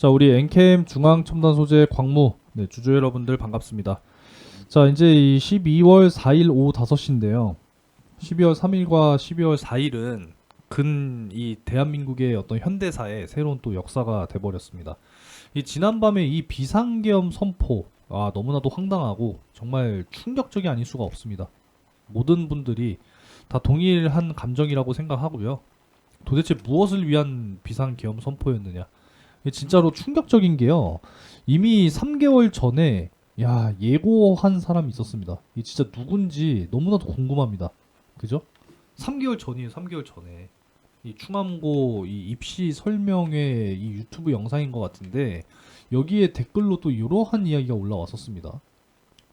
자, 우리 엔캠 중앙 첨단 소재 광무 네, 주주 여러분들 반갑습니다. 자, 이제 이 12월 4일 오후 5시인데요. 12월 3일과 12월 4일은 근 이 대한민국의 어떤 현대사의 새로운 또 역사가 돼 버렸습니다. 이 지난밤에 이 비상계엄 선포 아, 너무나도 황당하고 정말 충격적이 아닐 수가 없습니다. 모든 분들이 다 동일한 감정이라고 생각하고요. 도대체 무엇을 위한 비상계엄 선포였느냐? 진짜로 충격적인 게요. 이미 3개월 전에 야 예고한 사람이 있었습니다. 이 진짜 누군지 너무나도 궁금합니다. 그죠? 3개월 전이에요. 3개월 전에 이 충암고 이 입시 설명회 이 유튜브 영상인 것 같은데 여기에 댓글로 또 이러한 이야기가 올라왔었습니다.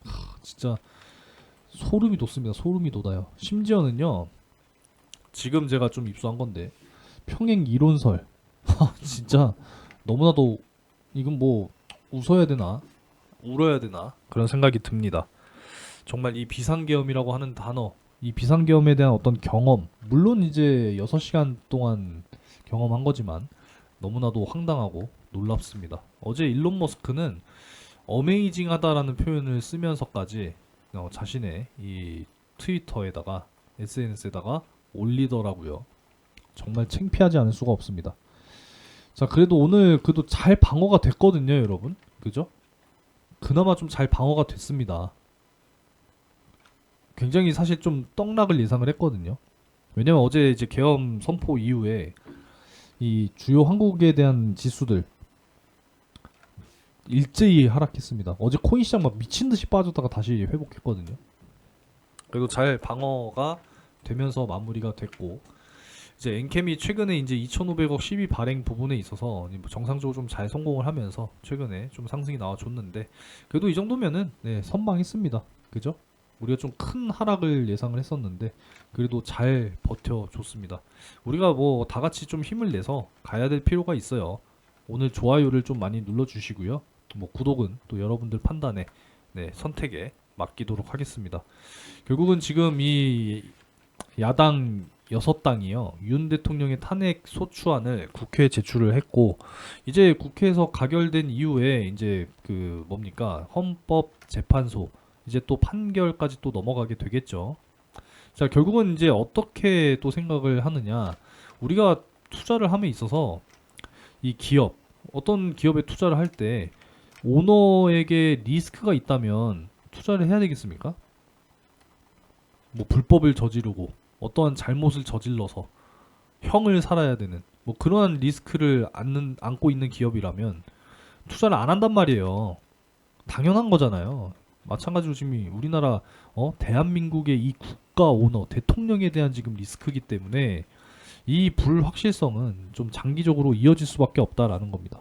하, 진짜 소름이 돋습니다. 소름이 돋아요. 심지어는요. 지금 제가 좀 입수한 건데 평행 이론설 하, 진짜 너무나도 이건 뭐 웃어야 되나 울어야 되나 그런 생각이 듭니다. 정말 이 비상계엄이라고 하는 단어, 이 비상계엄에 대한 어떤 경험, 물론 이제 6시간 동안 경험한 거지만 너무나도 황당하고 놀랍습니다. 어제 일론 머스크는 어메이징하다라는 표현을 쓰면서까지 어, 자신의 이 트위터에다가 SNS에다가 올리더라고요. 정말 창피하지 않을 수가 없습니다. 자, 그래도 오늘 그래도 잘 방어가 됐거든요, 여러분. 그죠? 그나마 좀 잘 방어가 됐습니다. 굉장히 사실 좀 떡락을 예상을 했거든요. 왜냐면 어제 이제 계엄 선포 이후에 이 주요 한국에 대한 지수들 일제히 하락했습니다. 어제 코인 시장 막 미친 듯이 빠졌다가 다시 회복했거든요. 그래도 잘 방어가 되면서 마무리가 됐고 이제 엔캠이 최근에 이제 2,500억 12 발행 부분에 있어서 뭐 정상적으로 좀 잘 성공을 하면서 최근에 좀 상승이 나와줬는데 그래도 이 정도면은 네, 선방했습니다. 그죠? 우리가 좀 큰 하락을 예상을 했었는데 그래도 잘 버텨줬습니다. 우리가 뭐 다 같이 좀 힘을 내서 가야 될 필요가 있어요. 오늘 좋아요를 좀 많이 눌러주시고요. 뭐 구독은 또 여러분들 판단에 네, 선택에 맡기도록 하겠습니다. 결국은 지금 이 야당 여섯 당이요 윤 대통령의 탄핵 소추안을 국회에 제출을 했고 이제 국회에서 가결된 이후에 이제 그 뭡니까 헌법 재판소 이제 또 판결까지 또 넘어가게 되겠죠. 자 결국은 이제 어떻게 또 생각을 하느냐 우리가 투자를 함에 있어서 이 기업 어떤 기업에 투자를 할 때 오너에게 리스크가 있다면 투자를 해야 되겠습니까? 뭐 불법을 저지르고 어떠한 잘못을 저질러서 형을 살아야 되는 뭐 그러한 리스크를 안는, 안고 있는 기업이라면 투자를 안 한단 말이에요. 당연한 거잖아요. 마찬가지로 지금 이 우리나라 어 대한민국의 이 국가 오너 대통령에 대한 지금 리스크이기 때문에 이 불확실성은 좀 장기적으로 이어질 수밖에 없다라는 겁니다.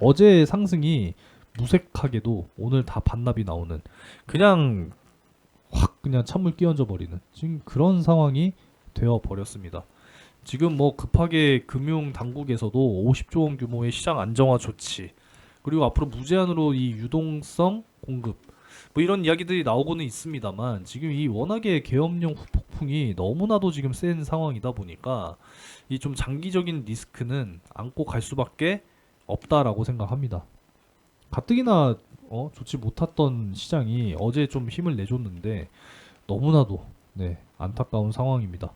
어제 상승이 무색하게도 오늘 다 반납이 나오는 그냥 확 그냥 찬물 끼얹어 버리는 지금 그런 상황이 되어 버렸습니다. 지금 뭐 급하게 금융 당국에서도 50조 원 규모의 시장 안정화 조치 그리고 앞으로 무제한으로 이 유동성 공급 뭐 이런 이야기들이 나오고는 있습니다만 지금 이 워낙에 계엄령 후폭풍이 너무나도 지금 센 상황이다 보니까 이 좀 장기적인 리스크는 안고 갈 수밖에 없다라고 생각합니다. 가뜩이나 어, 좋지 못했던 시장이 어제 좀 힘을 내줬는데 너무나도 네, 안타까운 상황입니다.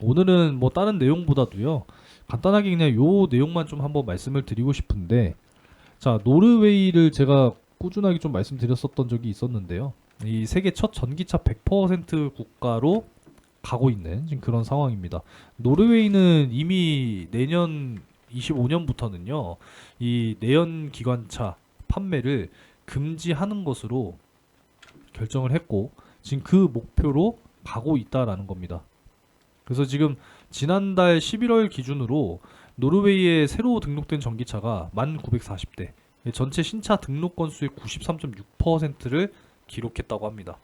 오늘은 뭐 다른 내용보다도요. 간단하게 그냥 요 내용만 좀 한번 말씀을 드리고 싶은데 자, 노르웨이를 제가 꾸준하게 좀 말씀드렸었던 적이 있었는데요. 이 세계 첫 전기차 100% 국가로 가고 있는 지금 그런 상황입니다. 노르웨이는 이미 내년 25년부터는요. 이 내연 기관차 판매를 금지하는 것으로 결정을 했고 지금 그 목표로 가고 있다라는 겁니다. 그래서 지금 지난달 11월 기준으로 노르웨이에 새로 등록된 전기차가 1940대, 전체 신차 등록 건수의 93.6%를 기록했다고 합니다.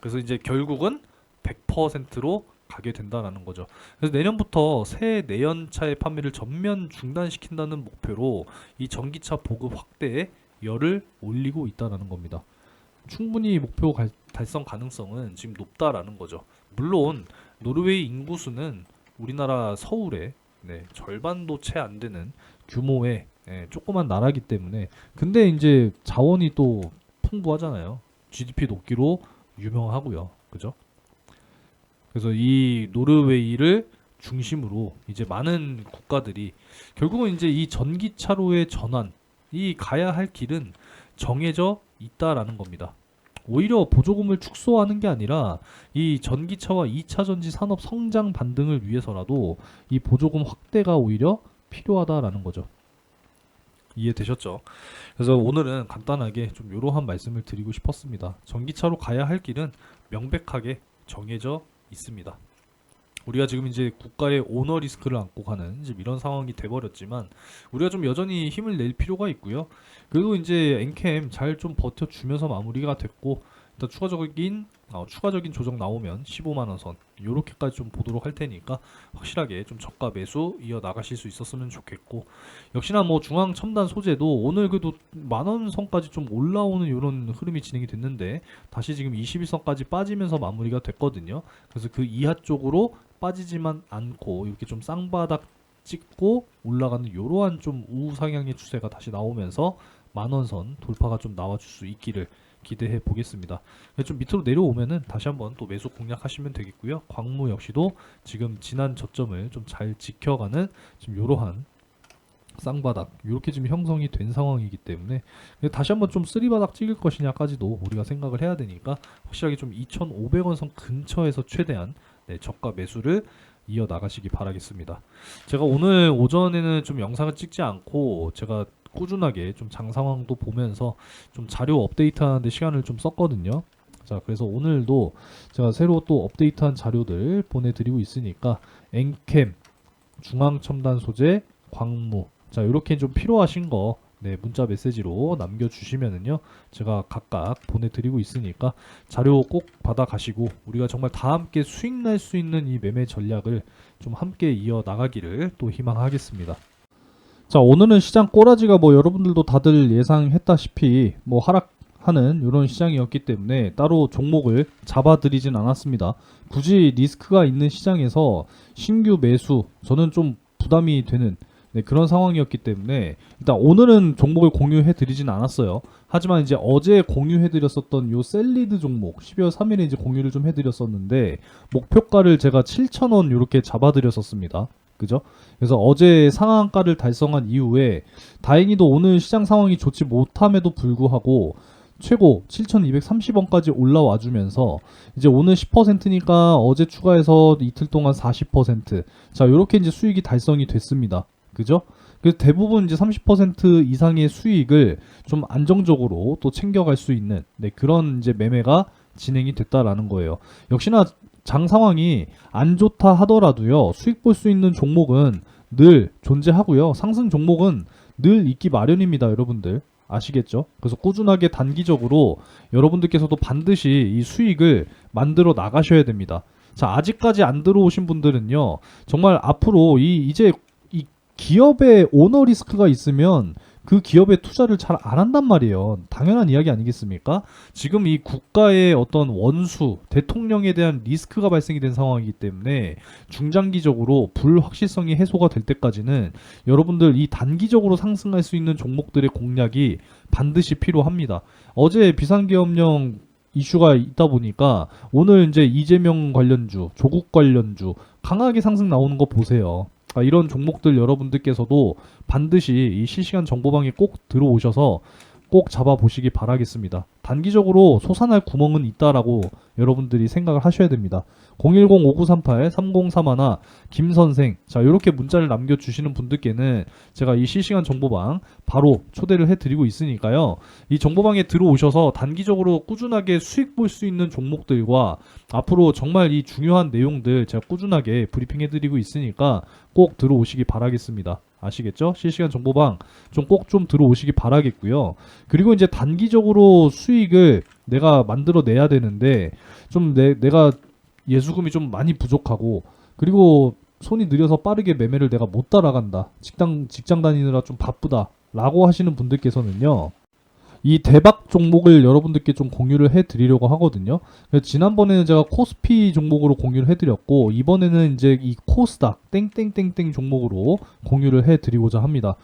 그래서 이제 결국은 100%로 가게 된다라는 거죠. 그래서 내년부터 새 내연차의 판매를 전면 중단시킨다는 목표로 이 전기차 보급 확대에 열을 올리고 있다라는 겁니다. 충분히 목표 갈- 달성 가능성은 지금 높다라는 거죠. 물론 노르웨이 인구 수는 우리나라 서울의 네, 절반도 채 안 되는 규모의 예, 조그만 나라기 때문에 근데 이제 자원이 또 풍부하잖아요. GDP 높기로 유명하고요. 그죠? 그래서 이 노르웨이를 중심으로 이제 많은 국가들이 결국은 이제 이 전기차로의 전환, 이 가야 할 길은 정해져 있다라는 겁니다. 오히려 보조금을 축소하는 게 아니라 이 전기차와 2차 전지 산업 성장 반등을 위해서라도 이 보조금 확대가 오히려 필요하다라는 거죠. 이해되셨죠? 그래서 오늘은 간단하게 좀 이러한 말씀을 드리고 싶었습니다. 전기차로 가야 할 길은 명백하게 정해져 있습니다. 우리가 지금 이제 국가의 오너 리스크를 안고 가는 지금 이런 상황이 돼버렸지만 우리가 좀 여전히 힘을 낼 필요가 있고요. 그래도 이제 엔캠 잘 좀 버텨주면서 마무리가 됐고 일단 추가적인 어, 추가적인 조정 나오면 15만 원선 요렇게까지 좀 보도록 할 테니까 확실하게 좀 저가 매수 이어 나가실 수 있었으면 좋겠고 역시나 뭐 중앙 첨단 소재도 오늘 그래도 만원 선까지 좀 올라오는 이런 흐름이 진행이 됐는데 다시 지금 21선까지 빠지면서 마무리가 됐거든요. 그래서 그 이하 쪽으로 빠지지만 않고 이렇게 좀 쌍바닥 찍고 올라가는 이러한 좀 우상향의 추세가 다시 나오면서 만원선 돌파가 좀 나와줄 수 있기를 기대해 보겠습니다. 좀 밑으로 내려오면은 다시 한번 또 매수 공략하시면 되겠고요. 광무 역시도 지금 지난 저점을 좀 잘 지켜가는 지금 이러한 쌍바닥 이렇게 지금 형성이 된 상황이기 때문에 다시 한번 좀 쓰리바닥 찍을 것이냐까지도 우리가 생각을 해야 되니까 확실하게 좀 2,500원 선 근처에서 최대한 네, 저가 매수를 이어 나가시기 바라겠습니다. 제가 오늘 오전에는 좀 영상을 찍지 않고 제가 꾸준하게 좀 장 상황도 보면서 좀 자료 업데이트하는데 시간을 좀 썼거든요. 자, 그래서 오늘도 제가 새로 또 업데이트한 자료들 보내드리고 있으니까 엔캠, 중앙 첨단 소재, 광무, 자 이렇게 좀 필요하신 거 네, 문자 메시지로 남겨주시면은요 제가 각각 보내드리고 있으니까 자료 꼭 받아가시고 우리가 정말 다 함께 수익 날 수 있는 이 매매 전략을 좀 함께 이어 나가기를 또 희망하겠습니다. 자 오늘은 시장 꼬라지가 뭐 여러분들도 다들 예상했다시피 뭐 하락하는 이런 시장이었기 때문에 따로 종목을 잡아드리진 않았습니다. 굳이 리스크가 있는 시장에서 신규 매수 저는 좀 부담이 되는 네, 그런 상황이었기 때문에 일단 오늘은 종목을 공유해 드리진 않았어요. 하지만 이제 어제 공유해 드렸었던 요 셀리드 종목 12월 3일에 이제 공유를 좀 해 드렸었는데 목표가를 제가 7,000원 이렇게 잡아 드렸었습니다. 그죠? 그래서 어제 상한가를 달성한 이후에 다행히도 오늘 시장 상황이 좋지 못함에도 불구하고 최고 7,230원까지 올라와 주면서 이제 오늘 10%니까 어제 추가해서 이틀 동안 40%. 자, 요렇게 이제 수익이 달성이 됐습니다. 그죠? 그래서 대부분 이제 30% 이상의 수익을 좀 안정적으로 또 챙겨갈 수 있는 네, 그런 이제 매매가 진행이 됐다라는 거예요. 역시나 장 상황이 안 좋다 하더라도요. 수익 볼 수 있는 종목은 늘 존재하고요. 상승 종목은 늘 있기 마련입니다, 여러분들. 아시겠죠? 그래서 꾸준하게 단기적으로 여러분들께서도 반드시 이 수익을 만들어 나가셔야 됩니다. 자, 아직까지 안 들어오신 분들은요. 정말 앞으로 이 이제 이 기업의 오너 리스크가 있으면 그 기업에 투자를 잘 안 한단 말이에요. 당연한 이야기 아니겠습니까? 지금 이 국가의 어떤 원수, 대통령에 대한 리스크가 발생이 된 상황이기 때문에 중장기적으로 불확실성이 해소가 될 때까지는 여러분들 이 단기적으로 상승할 수 있는 종목들의 공략이 반드시 필요합니다. 어제 비상계엄령 이슈가 있다 보니까 오늘 이제 이재명 관련주, 조국 관련주 강하게 상승 나오는 거 보세요. 아, 이런 종목들 여러분들께서도 반드시 이 실시간 정보방에 꼭 들어오셔서 꼭 잡아보시기 바라겠습니다. 단기적으로 솟아날 구멍은 있다라고 여러분들이 생각을 하셔야 됩니다. 010-5938-3031 김선생 자 이렇게 문자를 남겨주시는 분들께는 제가 이 실시간 정보방 바로 초대를 해드리고 있으니까요. 이 정보방에 들어오셔서 단기적으로 꾸준하게 수익 볼 수 있는 종목들과 앞으로 정말 이 중요한 내용들 제가 꾸준하게 브리핑해드리고 있으니까 꼭 들어오시기 바라겠습니다. 아시겠죠? 실시간 정보방 좀 꼭 좀 들어오시기 바라겠고요. 그리고 이제 단기적으로 수익을 내가 만들어 내야 되는데 좀 내, 내가 예수금이 좀 많이 부족하고 그리고 손이 느려서 빠르게 매매를 내가 못 따라간다. 직장 직장 다니느라 좀 바쁘다 라고 하시는 분들께서는요. 이 대박 종목을 여러분들께 좀 공유를 해드리려고 하거든요. 지난번에는 제가 코스피 종목으로 공유를 해드렸고 이번에는 이제 이 코스닥 땡땡땡땡 종목으로 공유를 해드리고자 합니다.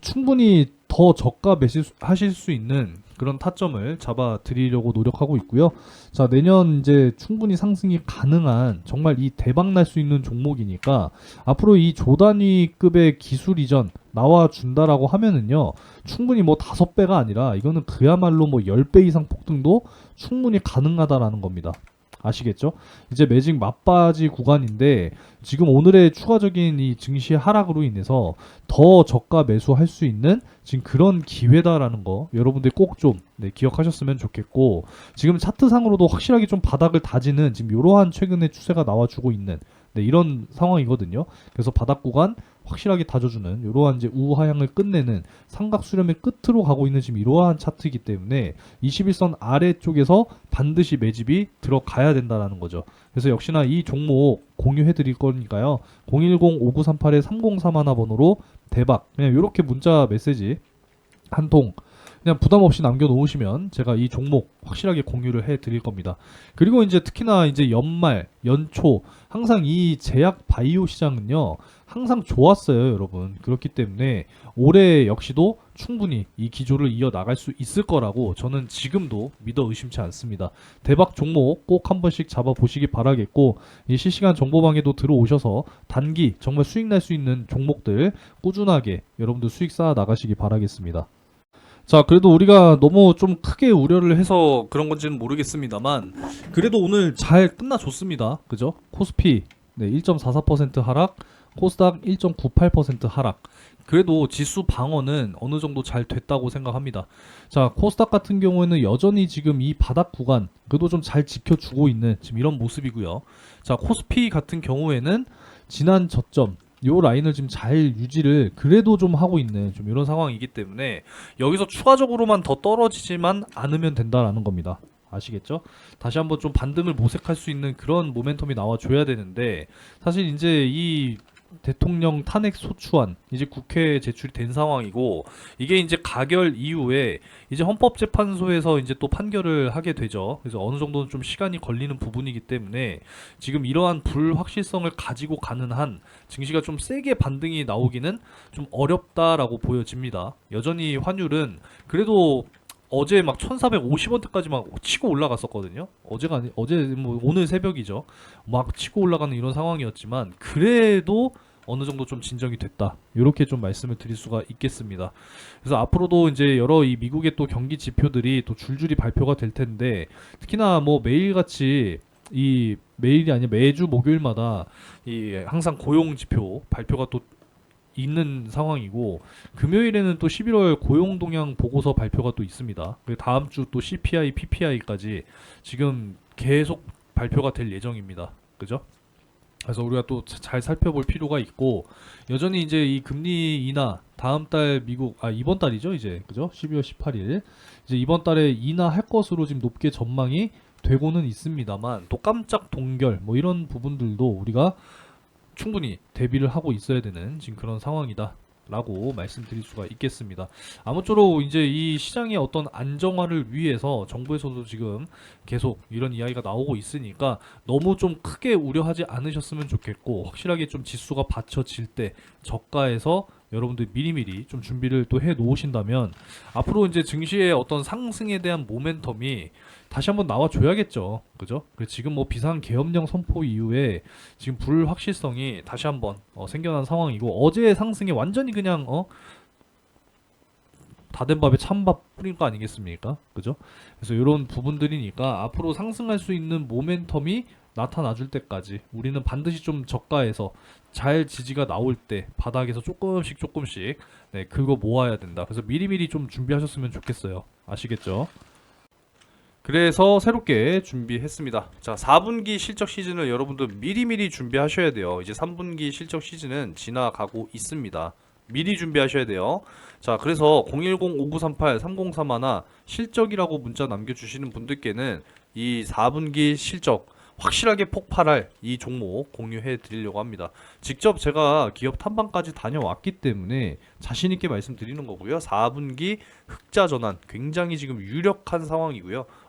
충분히 더 저가 매수하실 수 있는 그런 타점을 잡아 드리려고 노력하고 있고요. 자, 내년 이제 충분히 상승이 가능한 정말 이 대박 날 수 있는 종목이니까 앞으로 이 조단위급의 기술 이전 나와 준다라고 하면은요. 충분히 뭐 다섯 배가 아니라 이거는 그야말로 뭐 10배 이상 폭등도 충분히 가능하다라는 겁니다. 아시겠죠? 이제 매직 맞바지 구간인데 지금 오늘의 추가적인 이 증시 하락으로 인해서 더 저가 매수할 수 있는 지금 그런 기회다라는 거 여러분들 꼭좀 네, 기억하셨으면 좋겠고 지금 차트상으로도 확실하게 좀 바닥을 다지는 지금 이러한 최근의 추세가 나와주고 있는 네, 이런 상황이거든요. 그래서 바닥 구간 확실하게 다져주는 이러한 이제 우하향을 끝내는 삼각 수렴의 끝으로 가고 있는 지금 이러한 차트이기 때문에 21선 아래쪽에서 반드시 매집이 들어가야 된다라는 거죠. 그래서 역시나 이 종목 공유해 드릴 거니까요. 010-5938-3031 번호로 대박 그냥 이렇게 문자 메시지 한 통 그냥 부담 없이 남겨놓으시면 제가 이 종목 확실하게 공유를 해 드릴 겁니다. 그리고 이제 특히나 이제 연말, 연초 항상 이 제약 바이오 시장은요 항상 좋았어요, 여러분. 그렇기 때문에 올해 역시도 충분히 이 기조를 이어 나갈 수 있을 거라고 저는 지금도 믿어 의심치 않습니다. 대박 종목 꼭 한 번씩 잡아 보시기 바라겠고 이 실시간 정보방에도 들어오셔서 단기 정말 수익 날 수 있는 종목들 꾸준하게 여러분들 수익 쌓아 나가시기 바라겠습니다. 자, 그래도 우리가 너무 좀 크게 우려를 해서 그런 건지는 모르겠습니다만 그래도 오늘 잘 끝나줬습니다. 그죠? 코스피 네, 1.44% 하락, 코스닥 1.98% 하락. 그래도 지수 방어는 어느 정도 잘 됐다고 생각합니다. 자, 코스닥 같은 경우에는 여전히 지금 이 바닥 구간 그래도 좀 잘 지켜주고 있는 지금 이런 모습이고요. 자, 코스피 같은 경우에는 지난 저점 요 라인을 지금 잘 유지를 그래도 좀 하고 있는 좀 이런 상황이기 때문에 여기서 추가적으로만 더 떨어지지만 않으면 된다라는 겁니다. 아시겠죠? 다시 한번 좀 반등을 모색할 수 있는 그런 모멘텀이 나와줘야 되는데 사실 이제 이 대통령 탄핵 소추안 이제 국회에 제출이 된 상황이고 이게 이제 가결 이후에 이제 헌법재판소에서 이제 또 판결을 하게 되죠. 그래서 어느 정도는 좀 시간이 걸리는 부분이기 때문에 지금 이러한 불확실성을 가지고 가는 한 증시가 좀 세게 반등이 나오기는 좀 어렵다라고 보여집니다. 여전히 환율은 그래도 어제 막 1450원대까지 막 치고 올라갔었거든요. 어제가 아니 어제 뭐 오늘 새벽이죠. 막 치고 올라가는 이런 상황이었지만 그래도 어느 정도 좀 진정이 됐다. 이렇게 좀 말씀을 드릴 수가 있겠습니다. 그래서 앞으로도 이제 여러 이 미국의 또 경기 지표들이 또 줄줄이 발표가 될 텐데 특히나 뭐 매일같이 이 매일이 아니라 매주 목요일마다 이 항상 고용 지표 발표가 또 있는 상황이고 금요일에는 또 11월 고용 동향 보고서 발표가 또 있습니다. 다음 주 또 CPI, PPI까지 지금 계속 발표가 될 예정입니다. 그죠? 그래서 우리가 또 잘 살펴볼 필요가 있고 여전히 이제 이 금리 인하 다음 달 미국 아 이번 달이죠 이제 그죠 12월 18일 이제 이번 달에 인하할 것으로 지금 높게 전망이 되고는 있습니다만 또 깜짝 동결 뭐 이런 부분들도 우리가 충분히 대비를 하고 있어야 되는 지금 그런 상황이다. 라고 말씀드릴 수가 있겠습니다. 아무쪼록 이제 이 시장의 어떤 안정화를 위해서 정부에서도 지금 계속 이런 이야기가 나오고 있으니까 너무 좀 크게 우려하지 않으셨으면 좋겠고 확실하게 좀 지수가 받쳐질 때 저가에서 여러분들 미리미리 좀 준비를 또 해 놓으신다면 앞으로 이제 증시의 어떤 상승에 대한 모멘텀이 다시 한번 나와 줘야겠죠. 그죠? 그리고 지금 뭐 비상 계엄령 선포 이후에 지금 불확실성이 다시 한번 어, 생겨난 상황이고 어제의 상승이 완전히 그냥 어 다된 밥에 찬밥 뿌린 거 아니겠습니까? 그죠? 그래서 이런 부분들이니까 앞으로 상승할 수 있는 모멘텀이 나타나 줄 때까지 우리는 반드시 좀 저가에서 잘 지지가 나올 때 바닥에서 조금씩 조금씩 네, 그거 모아야 된다. 그래서 미리미리 좀 준비하셨으면 좋겠어요. 아시겠죠? 그래서 새롭게 준비했습니다. 자, 4분기 실적 시즌을 여러분들 미리미리 준비하셔야 돼요. 이제 3분기 실적 시즌은 지나가고 있습니다. 미리 준비하셔야 돼요. 자, 그래서 010-5938-3031 실적이라고 문자 남겨주시는 분들께는 이 4분기 실적 확실하게 폭발할 이 종목 공유해 드리려고 합니다. 직접 제가 기업 탐방까지 다녀왔기 때문에 자신 있게 말씀드리는 거고요. 4분기 흑자 전환 굉장히 지금 유력한 상황이고요.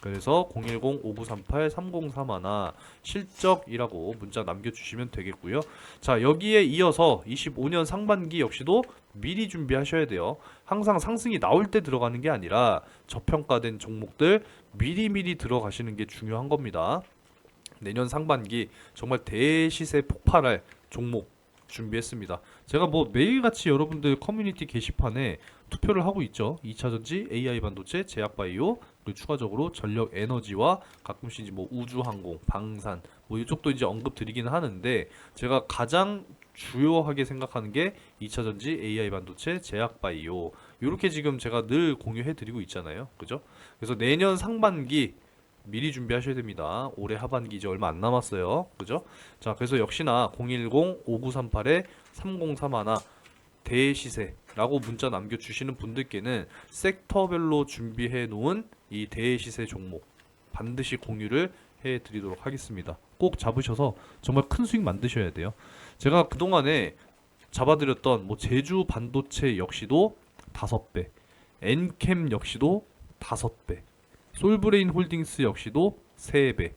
그래서 010-5938-3031 실적이라고 문자 남겨주시면 되겠고요. 자 여기에 이어서 25년 상반기 역시도 미리 준비하셔야 돼요. 항상 상승이 나올 때 들어가는 게 아니라 저평가된 종목들 미리미리 들어가시는 게 중요한 겁니다. 내년 상반기 정말 대시세 폭발할 종목 준비했습니다. 제가 뭐 매일같이 여러분들 커뮤니티 게시판에 투표를 하고 있죠. 2차전지, AI 반도체, 제약바이오, 그리고 추가적으로 전력 에너지와 가끔씩 이제 뭐 우주항공, 방산 뭐 이쪽도 이제 언급 드리기는 하는데 제가 가장 주요하게 생각하는 게 2차전지, AI 반도체, 제약바이오 이렇게 지금 제가 늘 공유해 드리고 있잖아요. 그죠? 그래서 내년 상반기 미리 준비하셔야 됩니다. 올해 하반기 이제 얼마 안 남았어요. 그죠? 자, 그래서 역시나 010-5938에 3031 대시세라고 문자 남겨주시는 분들께는 섹터별로 준비해 놓은 이 대시세 종목 반드시 공유를 해 드리도록 하겠습니다. 꼭 잡으셔서 정말 큰 수익 만드셔야 돼요. 제가 그동안에 잡아드렸던 뭐 제주 반도체 역시도 다섯 배, 엔캠 역시도 다섯 배, 솔브레인 홀딩스 역시도 3배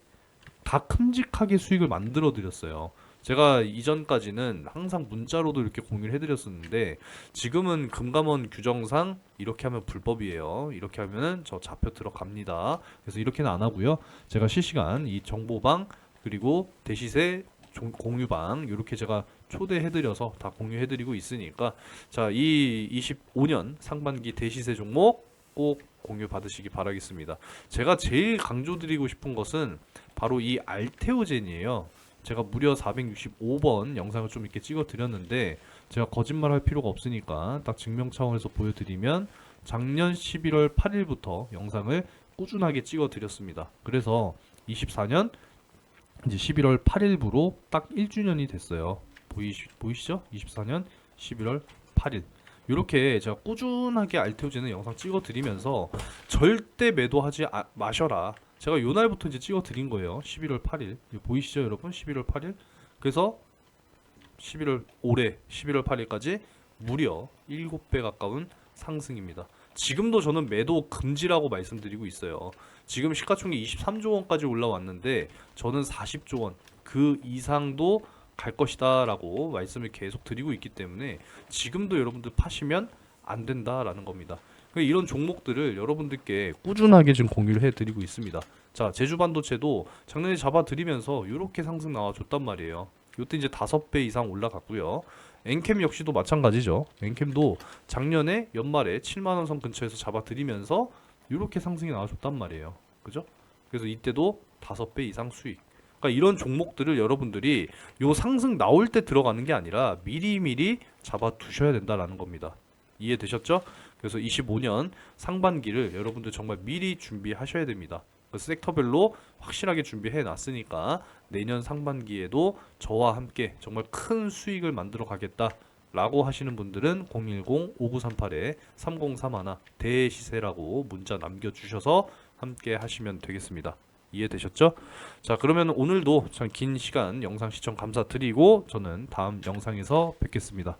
다 큼직하게 수익을 만들어 드렸어요. 제가 이전까지는 항상 문자로도 이렇게 공유를 해드렸었는데 지금은 금감원 규정상 이렇게 하면 불법이에요. 이렇게 하면은 저 잡혀 들어갑니다. 그래서 이렇게는 안 하고요. 제가 실시간 이 정보방 그리고 대시세 종- 공유방 이렇게 제가 초대해드려서 다 공유해드리고 있으니까 자 이 25년 상반기 대시세 종목 꼭 공유 받으시기 바라겠습니다. 제가 제일 강조드리고 싶은 것은 바로 이 알테오젠이에요. 제가 무려 465번 영상을 좀 이렇게 찍어 드렸는데 제가 거짓말 할 필요가 없으니까 딱 증명 차원에서 보여드리면 작년 11월 8일부터 영상을 꾸준하게 찍어 드렸습니다. 그래서 24년 이제 11월 8일부로 딱 1주년이 됐어요. 보이시, 보이시죠? 24년 11월 8일. 이렇게 제가 꾸준하게 알테오제는 영상 찍어 드리면서 절대 매도하지 아- 마셔라. 제가 요 날부터 이제 찍어 드린 거예요. 11월 8일. 이거 보이시죠, 여러분? 11월 8일. 그래서 11월 올해 11월 8일까지 무려 7배 가까운 상승입니다. 지금도 저는 매도 금지라고 말씀드리고 있어요. 지금 시가총액 23조 원까지 올라왔는데 저는 40조 원 그 이상도 갈 것이다라고 말씀을 계속 드리고 있기 때문에 지금도 여러분들 파시면 안 된다라는 겁니다. 그러니까 이런 종목들을 여러분들께 꾸준하게 지금 공유를 해드리고 있습니다. 자, 제주 반도체도 작년에 잡아드리면서 이렇게 상승 나와줬단 말이에요. 이때 이제 다섯 배 이상 올라갔고요. 엔캠 역시도 마찬가지죠. 엔캠도 작년에 연말에 7만 원선 근처에서 잡아드리면서 이렇게 상승이 나와줬단 말이에요. 그죠? 그래서 이때도 다섯 배 이상 수익. 그러니까 이런 종목들을 여러분들이 요 상승 나올 때 들어가는 게 아니라 미리미리 잡아 두셔야 된다라는 겁니다. 이해되셨죠? 그래서 25년 상반기를 여러분들 정말 미리 준비하셔야 됩니다. 그 섹터별로 확실하게 준비해 놨으니까 내년 상반기에도 저와 함께 정말 큰 수익을 만들어 가겠다 라고 하시는 분들은 010-5938에 3031 대시세라고 문자 남겨주셔서 함께 하시면 되겠습니다. 이해되셨죠? 자 그러면 오늘도 참 긴 시간 영상 시청 감사드리고 저는 다음 영상에서 뵙겠습니다.